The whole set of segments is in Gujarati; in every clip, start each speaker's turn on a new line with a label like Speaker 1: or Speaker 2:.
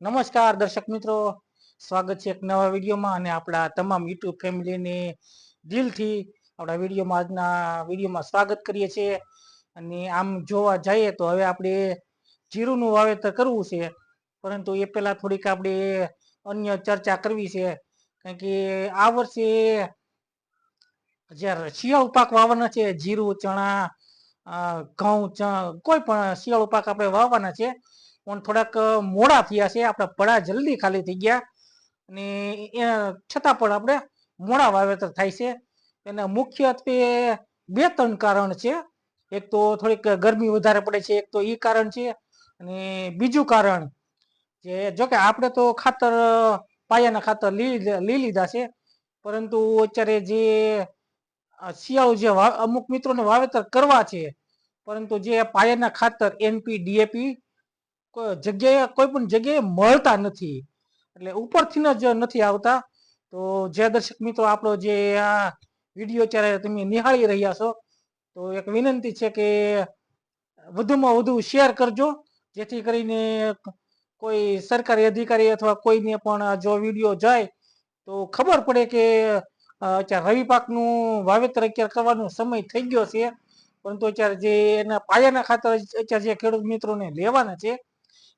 Speaker 1: નમસ્કાર દર્શક મિત્રો. સ્વાગત છે એક નવા વિડીયોમાં અને આપણા તમામ યુટ્યુબ ફેમિલીને દિલથી આપણા વિડીયોમાં આજના વિડીયોમાં સ્વાગત કરીએ છીએ. અને આમ જોવા જઈએ તો હવે આપણે જીરુંનું વાવેતર કરવું છે. પરંતુ એ પહેલાં થોડીક આપણે અન્ય ચર્ચા કરવી છે. કારણ કે આ વર્ષે જ્યારે શિયાળુ પાક વાવવાના છે, જીરું, ચણા ઘઉં કોઈ પણ શિયાળુ પાક આપણે વાવવાના છે પણ થોડાક મોડા થયા છે. આપણા પડા જલ્દી ખાલી થઈ ગયા. અને છતાં પણ આપણે મોડા વાવેતર થાય છે. એના મુખ્યત્વે બે ત્રણ કારણ છે. એક તો થોડીક ગરમી વધારે પડે છે. એક તો એ કારણ છે. અને બીજું કારણ જે, જોકે આપણે તો ખાતર પાયાના ખાતર લઈ લીધા- છે. પરંતુ અત્યારે જે શિયાળું જે અમુક મિત્રોને વાવેતર કરવા છે. પરંતુ જે પાયાના ખાતર એનપી, ડીએપી જગ્યાએ, કોઈ પણ જગ્યાએ મળતા નથી. એટલે ઉપરથી જ નથી આવતા. તો જે દર્શક મિત્રો, આપણો જે આ વીડિયો અત્યારે તમે નિહાળી રહ્યા છો, તો એક વિનંતી છે કે વધુમાં વધુ શેર કરજો. જેથી કરીને કોઈ સરકારી અધિકારી અથવા કોઈને પણ જો વીડિયો જાય, તો ખબર પડે કે અત્યારે રવિ પાકનું વાવેતર અત્યારે કરવાનો સમય થઈ ગયો છે. પરંતુ અત્યારે જે એના પાયાના ખાતર અત્યારે જે ખેડૂત મિત્રોને લેવાના છે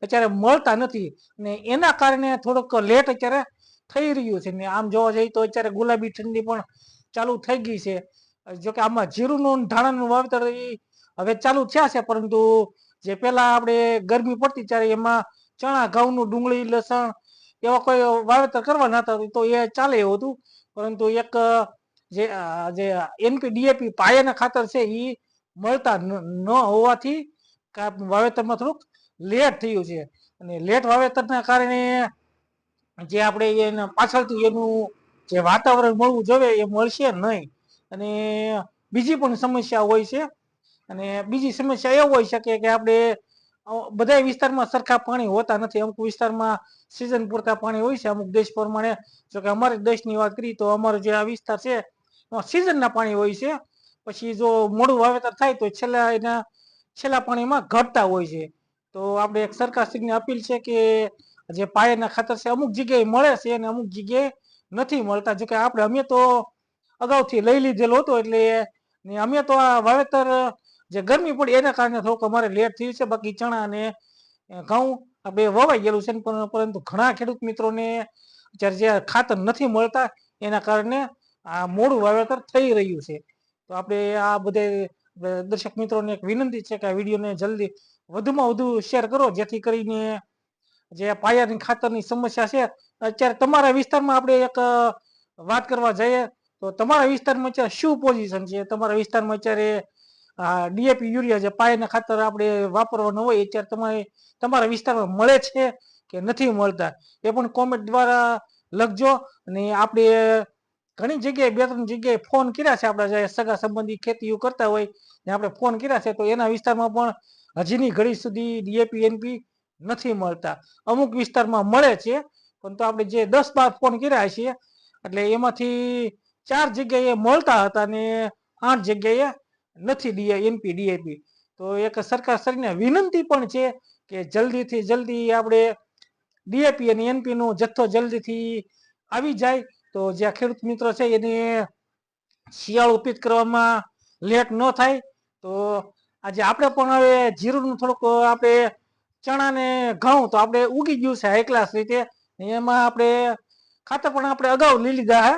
Speaker 1: અત્યારે મળતા નથી. ને એના કારણે થોડોક લેટ અત્યારે થઈ રહ્યું છે. ને આમ જોવા જઈએ તો અત્યારે ગુલાબી ઠંડી પણ ચાલુ થઈ ગઈ છે. જોકે આમાં જીરુંનું ધાણાનું વાવેતર હવે ચાલુ થયા છે. પરંતુ જે પહેલા આપણે ગરમી પડતી ત્યારે એમાં ચણા, ઘઉંનું ડુંગળી, લસણ એવા કોઈ વાવેતર કરવા નતા તો એ ચાલે એવું હતું. પરંતુ એક, જે જે એનપી, ડીએપી પાયાના ખાતર છે એ મળતા ન- હોવાથી વાવેતરમાં થોડુંક લેટ થયું છે. અને લેટ વાવેતરના કારણે જે આપણે એના પાછળથી એનું જે વાતાવરણ મળવું જોઈએ એ મળશે નહીં. અને બીજી પણ સમસ્યા હોય છે. અને બીજી સમસ્યા એ હોઈ શકે કે આપણે બધા વિસ્તારમાં સરખા પાણી હોતા નથી. અમુક વિસ્તારમાં સિઝન પૂરતા પાણી હોય છે. અમુક દેશ પ્રમાણે જો કે અમારા દેશની વાત કરીએ તો અમારો જે આ વિસ્તાર છે સિઝનના પાણી હોય છે. પછી જો મોડું વાવેતર થાય તો છેલ્લા એના છેલ્લા પાણીમાં ઘટતા હોય છે. તો આપણે એક સરકારશ્રીને અપીલ છે કે જે પાયાના ખાતર છે અમુક જગ્યાએ મળે છે અને અમુક જગ્યાએ નથી મળતા. જો કે આપણે અમે તો અગાઉથી લઈ લીધેલો હતો એટલે ને અમે તો આ વાવેતર જે ગરમી પડી એના કારણે થોડુંક અમારે લેટ થયું છે. બાકી ચણા અને ઘઉં આ બે વવાઈ ગયેલું છે પરંતુ ઘણા ખેડૂત મિત્રોને અત્યારે જે ખાતર નથી મળતા એના કારણે આ મોડું વાવેતર થઈ રહ્યું છે. તો આપણે આ બધે દર્શક મિત્રોને એક વિનંતી છે કે આ વિડીયોને જલ્દી વધુમાં વધુ શેર કરો, જેથી કરીને જે પાયાની ખાતરની સમસ્યા છે, અત્યારે તમારા વિસ્તારમાં આપણે એક વાત કરવા જઈએ, તો તમારા વિસ્તારમાં અત્યારે શું પોઝિશન છે? તમારા વિસ્તારમાં અત્યારે ડીએપી યુરિયા જે પાયાના ખાતર આપણે વાપરવાનું હોય અત્યારે તમારે, તમારા વિસ્તારમાં મળે છે કે નથી મળતા? એ પણ કોમેન્ટ દ્વારા લખજો અને આપણે ઘણી જગ્યાએ બે ત્રણ જગ્યાએ ફોન કર્યા છે આપણા જે સગા સંબંધી ખેતીઓ કરતા હોય, ને આપણે ફોન કર્યા છે, તો એના વિસ્તારમાં પણ હજીની ઘડી સુધી ડીએપી એનપી નથી મળતા. અમુક વિસ્તારમાં મળે છે, પણ તો આપણે જે દસ બાર ફોન કર્યા છે, એટલે એમાંથી ચાર જગ્યાએ મળતા હતા ને આઠ જગ્યાએ નથી ડીએ એનપી ડીએપી તો એક સરકાર શ્રીને વિનંતી પણ છે કે જલ્દીથી જલ્દી આપણે ડીએપી અને એનપી નો જથ્થો જલ્દીથી આવી જાય તો જે ખેડૂત મિત્રો છે એને શિયાળ પિત કરવામાં લેટ ન થાય. તો આજે આપણે પણ હવે જીરુંનું થોડુંક આપણે ચણા ને ઘઉં તો આપણે ઉગી ગયું છે હાઈ ક્લાસ રીતે એમાં આપણે ખાતર પણ આપણે અગાઉ લઈ લીધા હે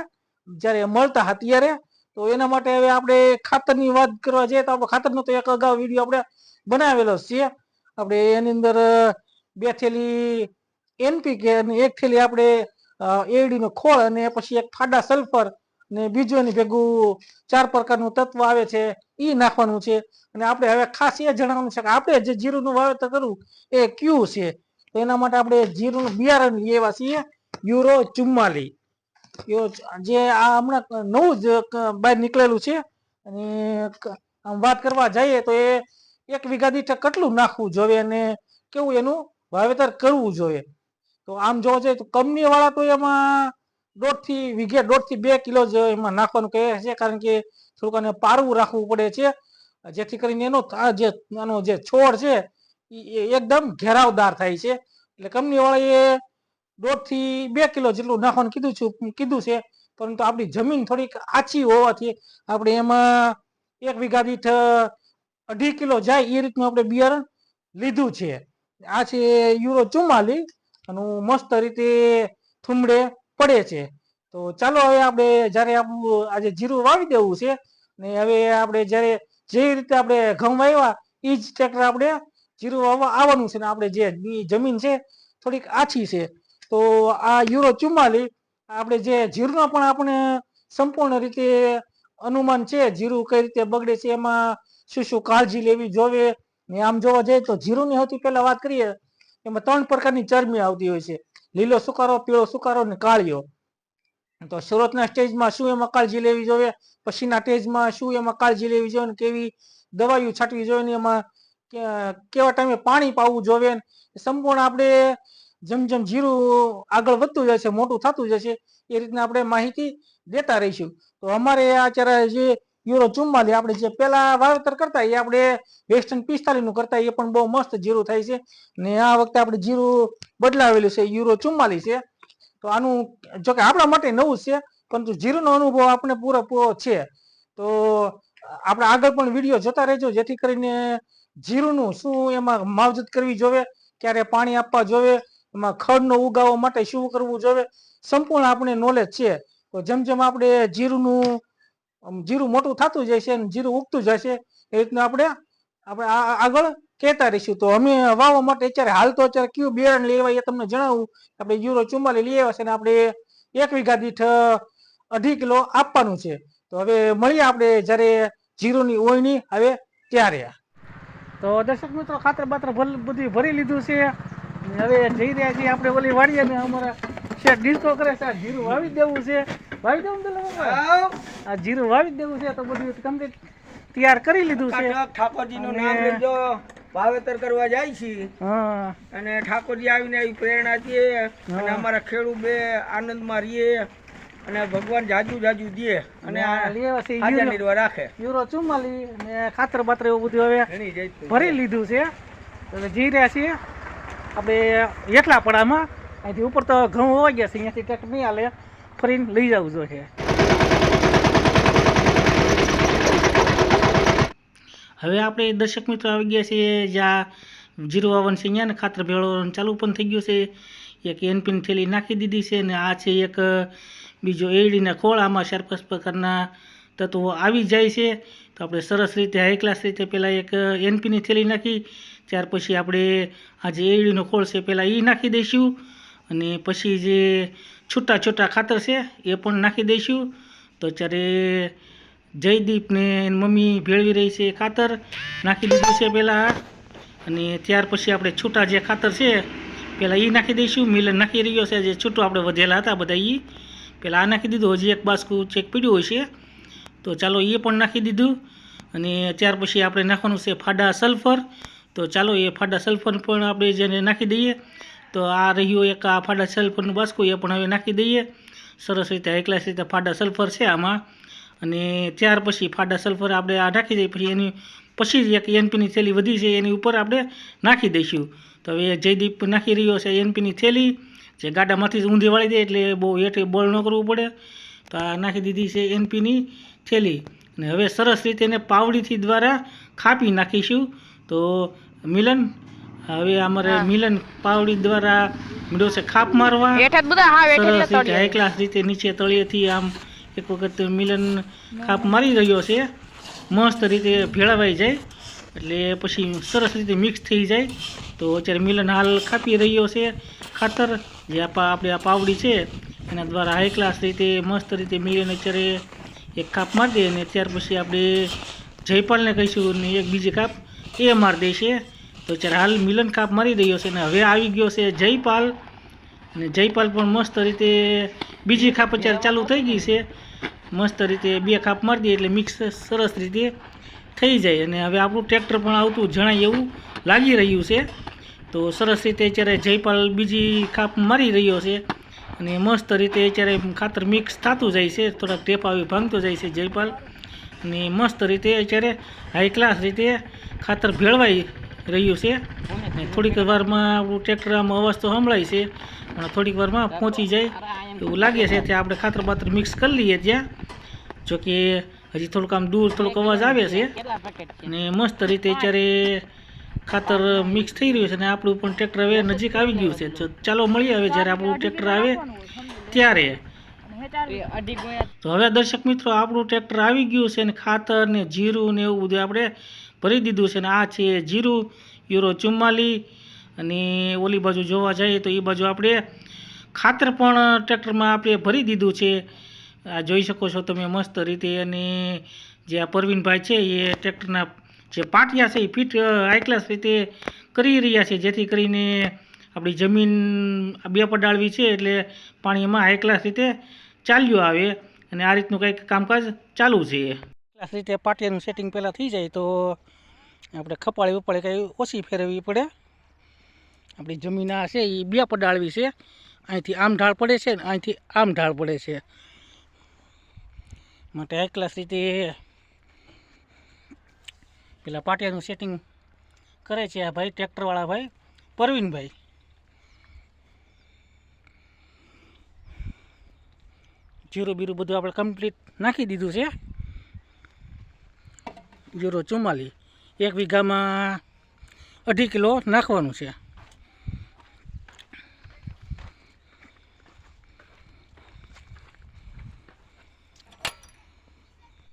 Speaker 1: જ્યારે મળતા હતા ત્યારે. તો એના માટે હવે આપણે ખાતરની વાત કરવા જઈએ તો આપણે ખાતરનો તો એક અગાઉ વીડિયો આપણે બનાવેલો છે. આપણે એની અંદર બે થેલી એનપીકે અને એક થેલી આપણે એડી નો ખોળ અને પછી એક ફાડા સલ્ફર ને બીજું એની ભેગું ચાર પ્રકારનું તત્વ આવે છે, ઈ નાખવાનું છે. અને આપણે હવે ખાસ એ જણાવવાનું છે કે આપણે જે જીરુંનું વાવેતર કરવું એ ક્યુ છે? તો એના માટે આપણે જીરુંનું બિયારણ લેવા છીએ, યુરો ચુમ્માલી. જે આ હમણાં નવું જ બહાર નીકળેલું છે. અને આમ વાત કરવા જઈએ તો એ એક વીઘા દીઠ કેટલું નાખવું જોઈએ અને કેવું એનું વાવેતર કરવું જોઈએ? તો આમ જોવા જઈએ તો કંપની વાળા તો એમાં દોઢથી વીઘે દોઢથી બે કિલો જ એમાં નાખવાનું કહે છે, કારણ કે થોડુંક આને પારવું રાખવું પડે છે. જેથી કરીને એનો આ જે આનો જે છોડ છે એ એકદમ ઘેરાવદાર થાય છે. એટલે કંપનીવાળાએ દોઢથી બે કિલો જેટલું નાખવાનું કીધું છું, કીધું છે, પરંતુ આપણી જમીન થોડીક આછી હોવાથી આપણે એમાં એક વીઘા દીઠ અઢી કિલો જાય એ રીતનું આપણે બિયારણ લીધું છે. આ છે યુરો ચુમ્માલીસ અને મસ્ત રીતે થુમડે પડે છે. તો ચાલો હવે આપણે જ્યારે આપણું આજે જીરું વાવી દેવું છે ને હવે આપણે જ્યારે જે રીતે આપણે ઘઉં વાવ્યા એ જ ટ્રેક્ટર આપણે જીરું વાવવા આવવાનું છે ને આપણે જે જમીન છે થોડીક આછી છે. તો આ યુરો ચુમ્માલી આપણે જે જીરુંનો પણ આપણે સંપૂર્ણ રીતે અનુમાન છે જીરું કઈ રીતે બગડે છે એમાં શું શું કાળજી લેવી જોવે ને આમ જોવા જઈએ તો જીરુંની સૌથી પહેલા વાત કરીએ એમાં ત્રણ પ્રકારની ચરબી આવતી હોય છે. લીલો સુકારો, પીળો સુકારો ને કાળિયો. તો શરૂઆતના સ્ટેજમાં શું એમાં કાળજી લેવી જોઈએ? પછીના સ્ટેજમાં શું એમાં કાળજી લેવી જોઈએ ને કેવી દવાઈઓ છાંટવી જોઈએ ને એમાં કેવા ટાઈમે પાણી પાવું જોઈએ? સંપૂર્ણ આપણે જેમ જેમ જીરું આગળ વધતું જશે મોટું થતું જશે એ રીતના આપણે માહિતી દેતા રહીશું. તો અમારે અત્યારે જે યુરો ચુમ્માલી આપણે જે પેલા વાવેતર કરતા એ આપણે વેસ્ટર્ન પિસ્તાલીસનું કરતા એ પણ બહુ મસ્ત જીરું થાય છે. ને આ વખતે આપણે જીરું બદલાવેલું છે યુરો ચુમ્માલી છે. તો આનું, જોકે આપણા માટે નવું છે, પરંતુ જીરુનો અનુભવ આપણે પૂરેપૂરો છે. તો આપણે આગળ પણ વીડિયો જોતા રહેજો, જેથી કરીને જીરુંનું શું એમાં માવજત કરવી જોવે, ક્યારે પાણી આપવા જોવે, એમાં ખડનો ઉગાવવા માટે શું કરવું જોવે, સંપૂર્ણ આપણે નોલેજ છે. તો જેમ જેમ આપણે જીરુંનું જીરું મોટું થતું જશે અને જીરું ઉગતું જશે એ રીતના આપણે આપણે આગળ કહેતા રહીશું. તો અમે વાવવા માટે અત્યારે હાલ તો અત્યારે કયું બિયારણ લેવા એ તમને જણાવું. આપણે યુરો ચુમ્માલી લઈ આવ્યા છે અને આપણે એક વીઘા દીઠ અઢી કિલો આપવાનું છે. તો હવે મળીએ આપણે જ્યારે જીરુની ઓયણી હવે ત્યારે. તો દર્શક મિત્રો ખાતર બાતર બધું ભરી લીધું છે. હવે જઈ રહ્યા છીએ આપણે ઓલી વાડીએ ને અમારા શેઠ ડિસ્કો કરે છે જીરું વાવી દેવું છે. વાવી દઉં પેલા આ જીરું વાવી દેવું છે તો બધું કમ્પ્લીટ તૈયાર કરી લીધું છે.
Speaker 2: ઠાકોરજી નું નામ લેજો. વાવેતર કરવા જાય છે અને ઠાકોરજી આવીને આવી પ્રેરણા દે અને અમારા ખેડૂત બે આનંદમાં રહીએ અને ભગવાન જાજુ જાજુ દે અને
Speaker 1: આ
Speaker 2: રાખે.
Speaker 1: યુરો ચુમ્માલી અને ખાતર બાતર એવું બધું હવે ભરી લીધું છે. જી રહ્યા છીએ. આપણે એટલા પડામાં અહીંથી ઉપર તો ઘઉં હોવા ગયા છે અહીંયાથી ટ્રેક્ટર નહીં હાલે. ફરીને લઈ જવું જોઈએ. હવે આપણે દર્શક મિત્રો આવી ગયા છીએ જ્યાં જીરો વાવન છે અહીંયા ને ખાતર ભેળવવાનું ચાલુ પણ થઈ ગયું છે. એક એનપીની થેલી નાખી દીધી છે ને આ છે એક બીજો એડીના ખોળ. આમાં સરપસ પ્રકારના તત્વો આવી જાય છે. તો આપણે સરસ રીતે હાઈ ક્લાસ રીતે પહેલાં એક એનપીની થેલી નાખી. ત્યાર પછી આપણે આ જે એડીનો ખોળ છે પહેલાં એ નાખી દઈશું. અને પછી જે છૂટા છૂટા ખાતર છે, એ પણ નાખી દઈશું. તો અત્યારે જયદીપને એની મમ્મી ભેળવી રહી છે ખાતર. નાખી દીધું છે પહેલાં અને ત્યાર પછી આપણે છૂટા જે ખાતર છે પહેલાં એ નાખી દઈશું. મિલન નાખી રહ્યો છે, જે છૂટું આપણે વધેલા હતા બધા એ પહેલાં આ નાખી દીધું, હજી એક બાસ્કું ચેક પીડ્યું હોય છે તો ચાલો એ પણ નાખી દીધું. અને ત્યાર પછી આપણે નાખવાનું છે ફાડા સલ્ફર. તો ચાલો એ ફાડા સલ્ફર પણ આપણે જેને નાખી દઈએ. તો આ રહ્યું એક આ ફાડા સલ્ફરનું બાસકું, એ પણ હવે નાખી દઈએ. સરસ રીતે એકલાસ રીતે ફાડા સલ્ફર છે આમાં. અને ત્યાર પછી ફાડા સલ્ફર આપણે આ નાખી દઈએ, પછી એની પછી જ એક એનપીની થેલી વધી છે, એની ઉપર આપણે નાખી દઈશું. તો હવે જયદીપ નાખી રહ્યો છે એનપીની થેલી, જે ગાડામાંથી જ ઊંધી વાળી દે, એટલે બહુ હેઠે બળ ન કરવું પડે. તો આ નાખી દીધી છે એનપીની થેલી. અને હવે સરસ રીતે એને પાવડીથી દ્વારા ખાપી નાખીશું. તો મિલન હવે અમારે મિલન પાવડી દ્વારા મળ્યો છે ખાપ મારવા. સરસ રીતે હાઈ ક્લાસ રીતે નીચે તળિયેથી આમ એક વખત મિલન ખાપ મારી રહ્યો છે. મસ્ત રીતે ભેળવાઈ જાય. એટલે પછી સરસ રીતે મિક્સ થઈ જાય. તો અત્યારે મિલન હાલ ખાપી રહ્યો છે. ખાતર જે આપા આપણે આ પાવડી છે એના દ્વારા હાઈ ક્લાસ રીતે મસ્ત રીતે મિલન અત્યારે એક કાપ મારી દે અને ત્યાર પછી આપણે જયપાલને કહીશું ને એક બીજી કાપ એ મારી દેશે તો અત્યારે હાલ મિલન કાપ મારી રહ્યો છે અને હવે આવી ગયો છે જયપાલ. અને જયપાલ પણ મસ્ત રીતે બીજી ખાપ અત્યારે ચાલુ થઈ ગઈ છે. મસ્ત રીતે બે ખાપ મારી દઈએ એટલે મિક્સ સરસ રીતે થઈ જાય. અને હવે આપણું ટ્રેક્ટર પણ આવતું જણાય એવું લાગી રહ્યું છે. તો સરસ રીતે અત્યારે જયપાલ બીજી ખાપ મારી રહ્યો છે. અને મસ્ત રીતે અત્યારે ખાતર મિક્સ થતું જાય છે. થોડાક ટેપ આવી ભાંગતો જાય છે જયપાલ. અને મસ્ત રીતે અત્યારે હાઈ ક્લાસ રીતે ખાતર ભેળવાઈ રહ્યું છે. અને થોડીક વારમાં આપણું ટ્રેક્ટર આમ અવાજ તો સંભળાય છે પણ થોડીક વારમાં પહોંચી જાય. એવું લાગે છે ત્યાં આપણે ખાતર બાતર મિક્સ કરી લઈએ ત્યાં. જોકે હજી થોડુંક આમ દૂર થોડોક અવાજ આવે છે. અને મસ્ત રીતે અત્યારે ખાતર મિક્સ થઈ રહ્યું છે અને આપણું પણ ટ્રેક્ટર હવે નજીક આવી ગયું છે. ચાલો મળીએ હવે જ્યારે આપણું ટ્રેક્ટર આવે ત્યારે. તો હવે દર્શક મિત્રો આપણું ટ્રેક્ટર આવી ગયું છે ને ખાતર ને જીરું ને એવું બધું આપણે ભરી દીધું છે અને આ છે જીરું, યુરો ચુમ્માલી અને ઓલી બાજુ જોવા જઈએ તો એ બાજુ આપણે ખાતર પણ ટ્રેક્ટરમાં આપણે ભરી દીધું છે. આ જોઈ શકો છો તમે મસ્ત રીતે અને જે આ પરવીનભાઈ છે એ ટ્રેક્ટરના જે પાટિયા છે એ ફિટ હાઈક્લાસ રીતે કરી રહ્યા છે, જેથી કરીને આપણી જમીન બે પડાળવી છે એટલે પાણી એમાં હાઈક્લાસ રીતે ચાલ્યું આવે અને આ રીતનું કંઈક કામકાજ ચાલુ છે. ક્લાસ રીતે પાટિયાનું સેટિંગ પહેલાં થઈ જાય તો આપણે ખપાળી વપાળી કંઈ ઓછી ફેરવવી પડે. આપણી જમીન આ છે એ બે પડાળવી છે. અહીંથી આમ ઢાળ પડે છે ને અહીંથી આમ ઢાળ પડે છે. માટે એકલા ક્લાસ પેલા પાટિયાનું સેટિંગ કરે છે આ ભાઈ, ટ્રેક્ટરવાળા ભાઈ, પરવીનભાઈ. જીરું બીરું બધું આપણે કમ્પ્લીટ નાખી દીધું છે. જીરો ચુમ્માલીસ એક વીઘામાં અઢી કિલો નાખવાનું છે.